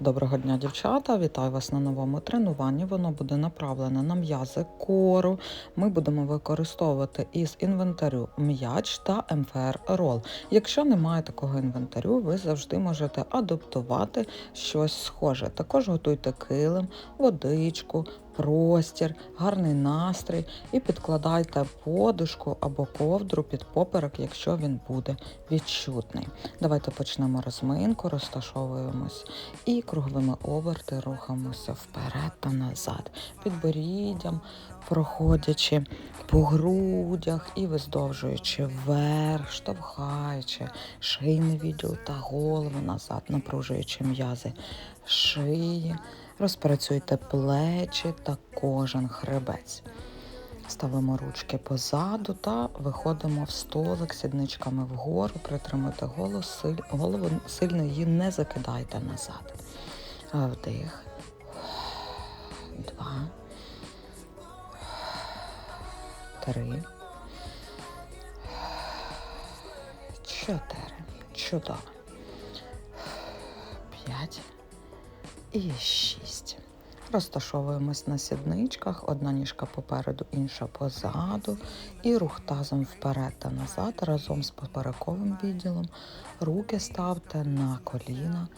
Доброго дня, дівчата! Вітаю вас на новому тренуванні. Воно буде направлене на м'язи кору. Ми будемо використовувати із інвентарю м'яч та МФР рол. Якщо немає такого інвентарю, ви завжди можете адаптувати щось схоже. Також готуйте килим, водичку, простір, гарний настрій і підкладайте подушку або ковдру під поперек, якщо він буде відчутний. Давайте почнемо розминку, розташовуємось і круговими оберти рухаємося вперед та назад, підборіддям, проходячи по грудях і виздовжуючи вверх, штовхаючи шийний відділ та голову назад, напружуючи м'язи шиї. Розпрацюйте плечі та кожен хребець. Ставимо ручки позаду та виходимо в столик сідничками вгору, притримуйте голову, силь, голову сильно її не закидайте назад. Вдих. Два. Три. Чотири. Чудово. П'ять. І шість. Розташовуємось на сідничках, одна ніжка попереду, інша позаду. І рух тазом вперед та назад разом з поперековим відділом. Руки ставте на коліна,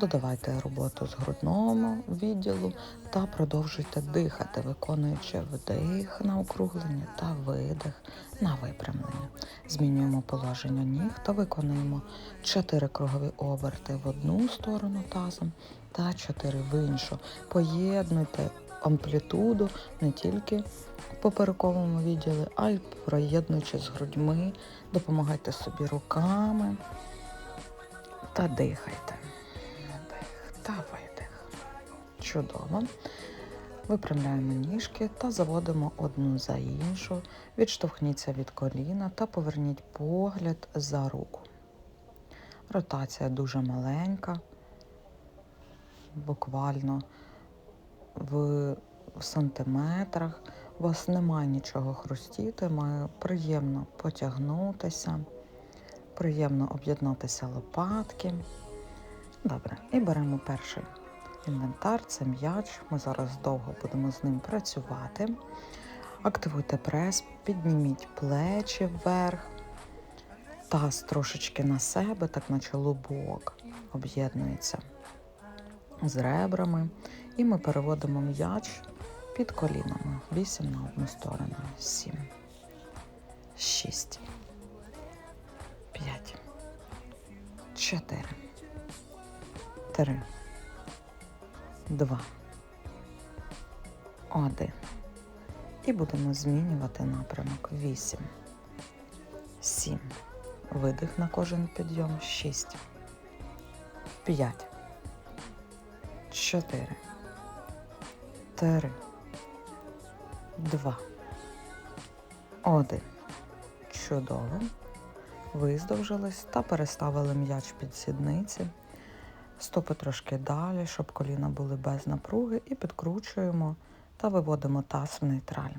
додавайте роботу з грудному відділу та продовжуйте дихати, виконуючи вдих на округлення та видих на випрямлення. Змінюємо положення ніг та виконуємо 4 кругові оберти в одну сторону тазом та 4 в іншу. Поєднуйте амплітуду не тільки в поперековому відділі, а й проєднуючи з грудьми, допомагайте собі руками та дихайте. Та видих. Чудово. Випрямляємо ніжки та заводимо одну за іншу. Відштовхніться від коліна та поверніть погляд за руку. Ротація дуже маленька, буквально в сантиметрах. У вас немає нічого хрустіти, має приємно потягнутися, приємно об'єднатися лопатки. Добре, і беремо перший інвентар, це м'яч. Ми зараз довго будемо з ним працювати. Активуйте прес, підніміть плечі вверх, таз трошечки на себе, так наче лобок об'єднується з ребрами. І ми переводимо м'яч під колінами. 8 на одну сторону. 7, 6, 5, 4, 3, 2, 1. І будемо змінювати напрямок. 8, 7. Видих на кожен підйом. 6, 5, 4, 3, 2, 1. Чудово. Виздовжились та переставили м'яч під сідниці. Стопи трошки далі, щоб коліна були без напруги, і підкручуємо та виводимо таз в нейтраль.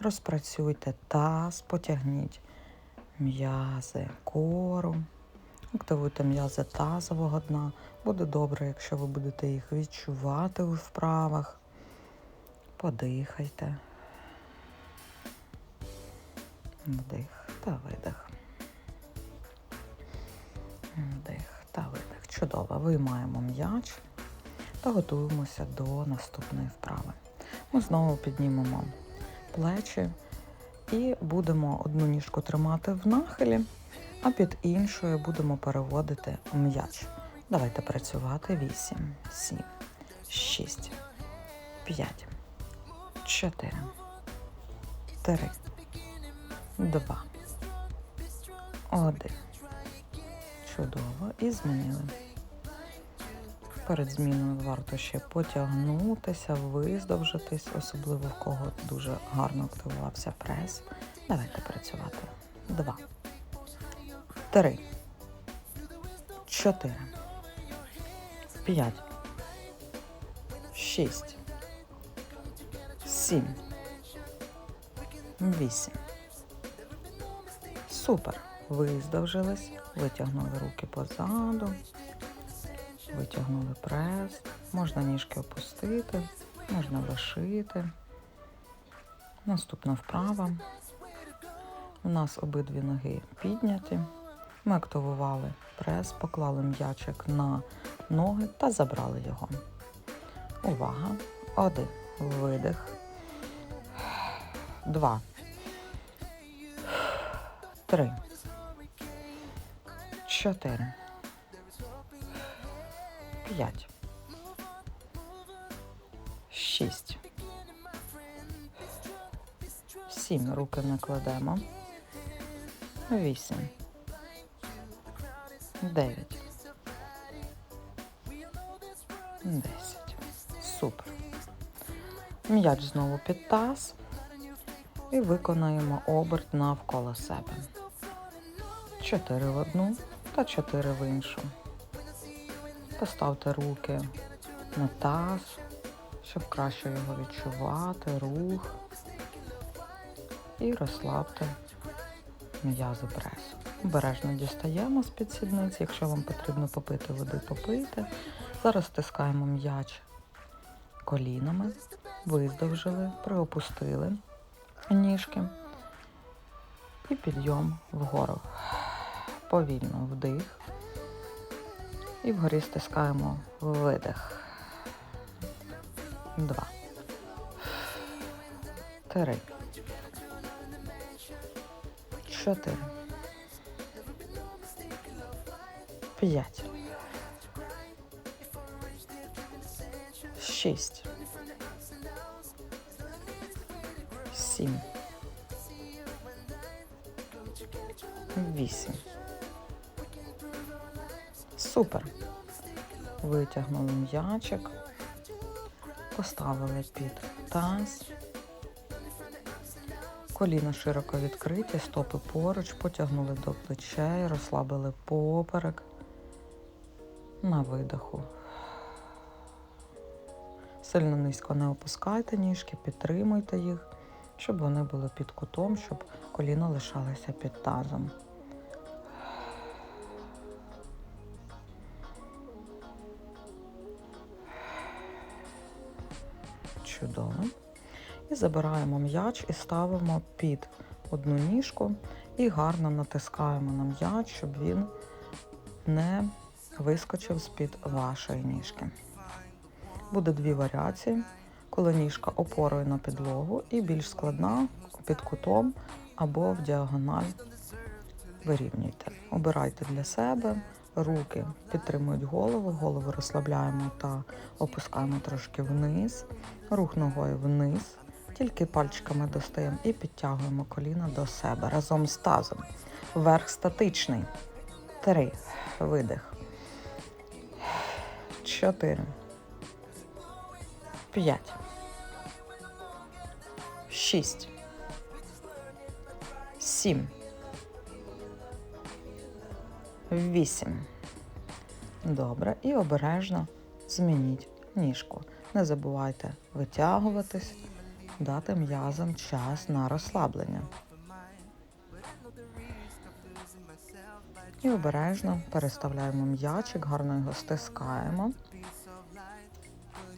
Розпрацюйте таз, потягніть м'язи кору, активуйте м'язи тазового дна. Буде добре, якщо ви будете їх відчувати у вправах. Подихайте. Вдих та видих. Вдих та видих. Чудово. Виймаємо м'яч та готуємося до наступної вправи. Ми знову піднімемо плечі і будемо одну ніжку тримати в нахилі, а під іншою будемо переводити м'яч. Давайте працювати 8, 7, 6, 5, 4, 3, 2, 1. Чудово. І змінили. Перед зміною варто ще потягнутися, виздовжитись, особливо в кого дуже гарно активувався прес. Давайте працювати. Два. Три. Чотири. П'ять. Шість. Сім. Вісім. Супер. Виздовжились. Витягнули руки позаду. Витягнули прес. Можна ніжки опустити, можна лишити. Наступна вправа. У нас обидві ноги підняті. Ми активували прес, поклали м'ячик на ноги та забрали його. Увага! Один. Видих. Два. Три. Чотири. П'ять. Шість. Сім. Руки не кладемо. Вісім. Дев'ять. Десять. Супер. М'яч знову під таз. І виконаємо оберт навколо себе. Чотири в одну та чотири в іншу. Поставте руки на таз, щоб краще його відчувати, рух. І розслабте м'язи пресу. Обережно дістаємо з-під сідниці. Якщо вам потрібно попити води, попийте. Зараз стискаємо м'яч колінами, виздовжили, приопустили ніжки і підйом вгору. Повільно вдих. І вгорі стискаємо видих. Два. Три. Чотири. П'ять. Шість. Сім. Вісім. Супер. Витягнули м'ячик, поставили під таз. Коліна широко відкриті, стопи поруч, потягнули до плечей, розслабили поперек на видиху. Сильно низько не опускайте ніжки, підтримуйте їх, щоб вони були під кутом, щоб коліна лишалися під тазом. І забираємо м'яч і ставимо під одну ніжку і гарно натискаємо на м'яч, щоб він не вискочив з-під вашої ніжки. Буде дві варіації, коли ніжка опорою на підлогу і більш складна під кутом або в діагональ вирівнюйте. Обирайте для себе, руки підтримують голову, голову розслабляємо та опускаємо трошки вниз, рух ногою вниз, тільки пальчиками достаємо і підтягуємо коліна до себе разом з тазом. Верх статичний. Три. Видих. Чотири. П'ять. Шість. Сім. Вісім. Добре. І обережно змініть ніжку. Не забувайте витягуватись, дати м'язам час на розслаблення. І обережно переставляємо м'ячик, гарно його стискаємо.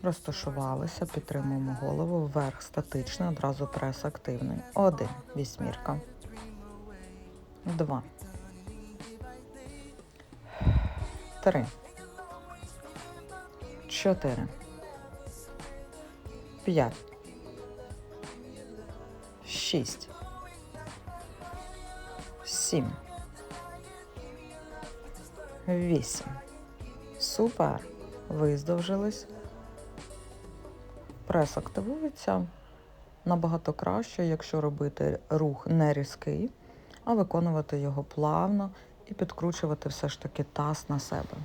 Розташувалися, підтримуємо голову вверх статично, одразу прес активний. Один. Вісьмірка. Два. Три. Чотири. П'ять. Шість. Сім. Вісім. Супер. Виздовжились. Прес активується набагато краще, якщо робити рух не різкий, а виконувати його плавно і підкручувати все ж таки таз на себе.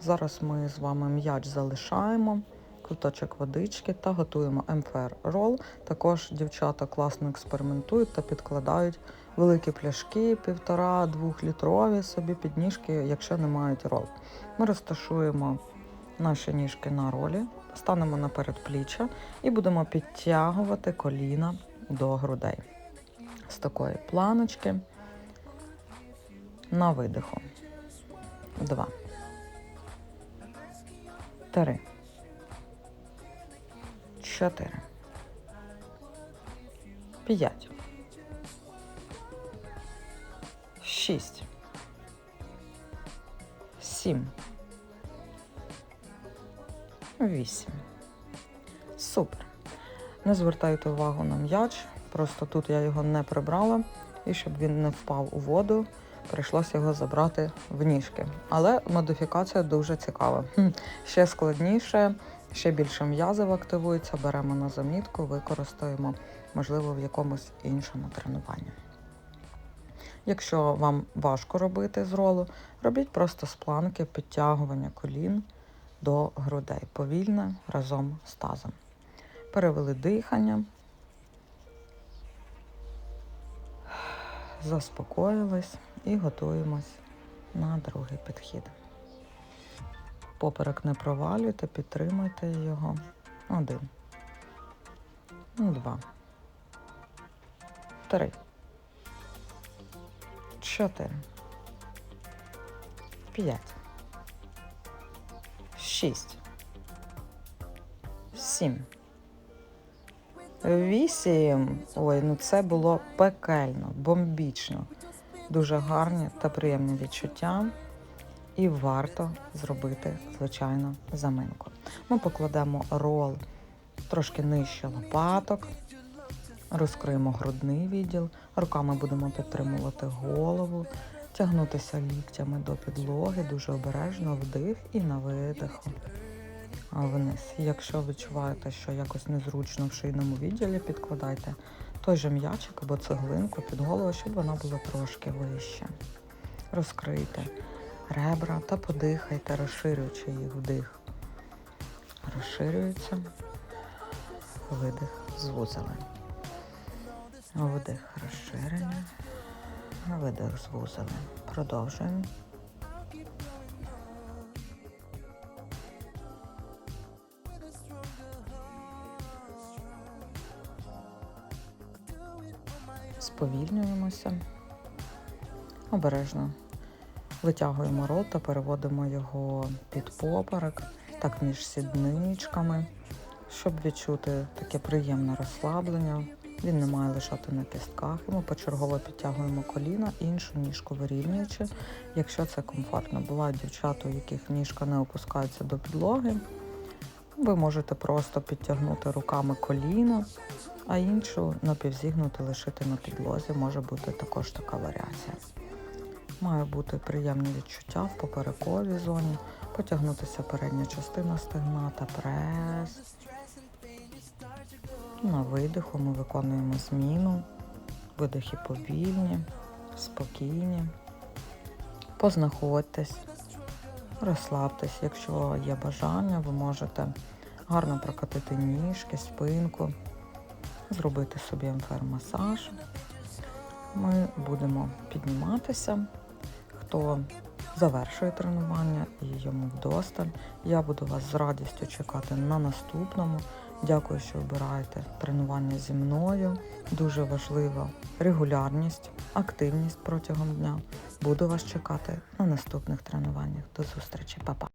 Зараз ми з вами м'яч залишаємо, куточок водички та готуємо МФР рол. Також дівчата класно експериментують та підкладають великі пляшки, півтора-двох літрові собі під ніжки, якщо не мають рол. Ми розташуємо наші ніжки на ролі, станемо на передпліччя і будемо підтягувати коліна до грудей. З такої планочки на видиху. два, три, чотири, п'ять, шість, сім, вісім. Супер. Не звертайте увагу на м'яч, просто тут я його не прибрала, і щоб він не впав у воду, прийшлося його забрати в ніжки. Але модифікація дуже цікава. Ще складніше, ще більше м'язів активується, беремо на замітку, використаємо, можливо, в якомусь іншому тренуванні. Якщо вам важко робити з ролу, робіть просто з планки підтягування колін до грудей, повільне разом з тазом. Перевели дихання, заспокоїлись і готуємось на другий підхід. Поперек не провалюйте, підтримуйте його. Один. Два. Три. Чотири. П'ять. Шість. Сім. Вісім. Ой, ну це було пекельно, бомбічно. Дуже гарні та приємні відчуття. І варто зробити, звичайно, заминку. Ми покладемо рол трошки нижче лопаток, розкриємо грудний відділ, руками будемо підтримувати голову, тягнутися ліктями до підлоги, дуже обережно вдих і на видиху вниз. Якщо відчуваєте, що якось незручно в шийному відділі, підкладайте той же м'ячик або цеглинку під голову, щоб вона була трошки вище. Розкрийте ребра та подихайте, розширюючи їх вдих. Розширюється, видих, звузили. Вдих, розширення, видих, звузили. Продовжуємо. Сповільнюємося. Обережно витягуємо рот та переводимо його під поперек, так між сідничками, щоб відчути таке приємне розслаблення. Він не має лежати на кістках. Ми почергово підтягуємо коліна, іншу ніжку вирівнюючи, якщо це комфортно. Бувають дівчата, у яких ніжка не опускається до підлоги. Ви можете просто підтягнути руками коліно, а іншу напівзігнути лишити на підлозі. Може бути також така варіація. Має бути приємні відчуття в поперековій зоні, потягнутися передня частина стегна та прес. На видиху ми виконуємо зміну. Видихи повільні, спокійні. Познаходьтесь, розслабтесь. Якщо є бажання, ви можете гарно прокатити ніжки, спинку, зробити собі емфер-масаж. Ми будемо підніматися. Хто завершує тренування і йому вдосталь, я буду вас з радістю чекати на наступному. Дякую, що обираєте тренування зі мною. Дуже важлива регулярність, активність протягом дня. Буду вас чекати на наступних тренуваннях. До зустрічі, Па-па!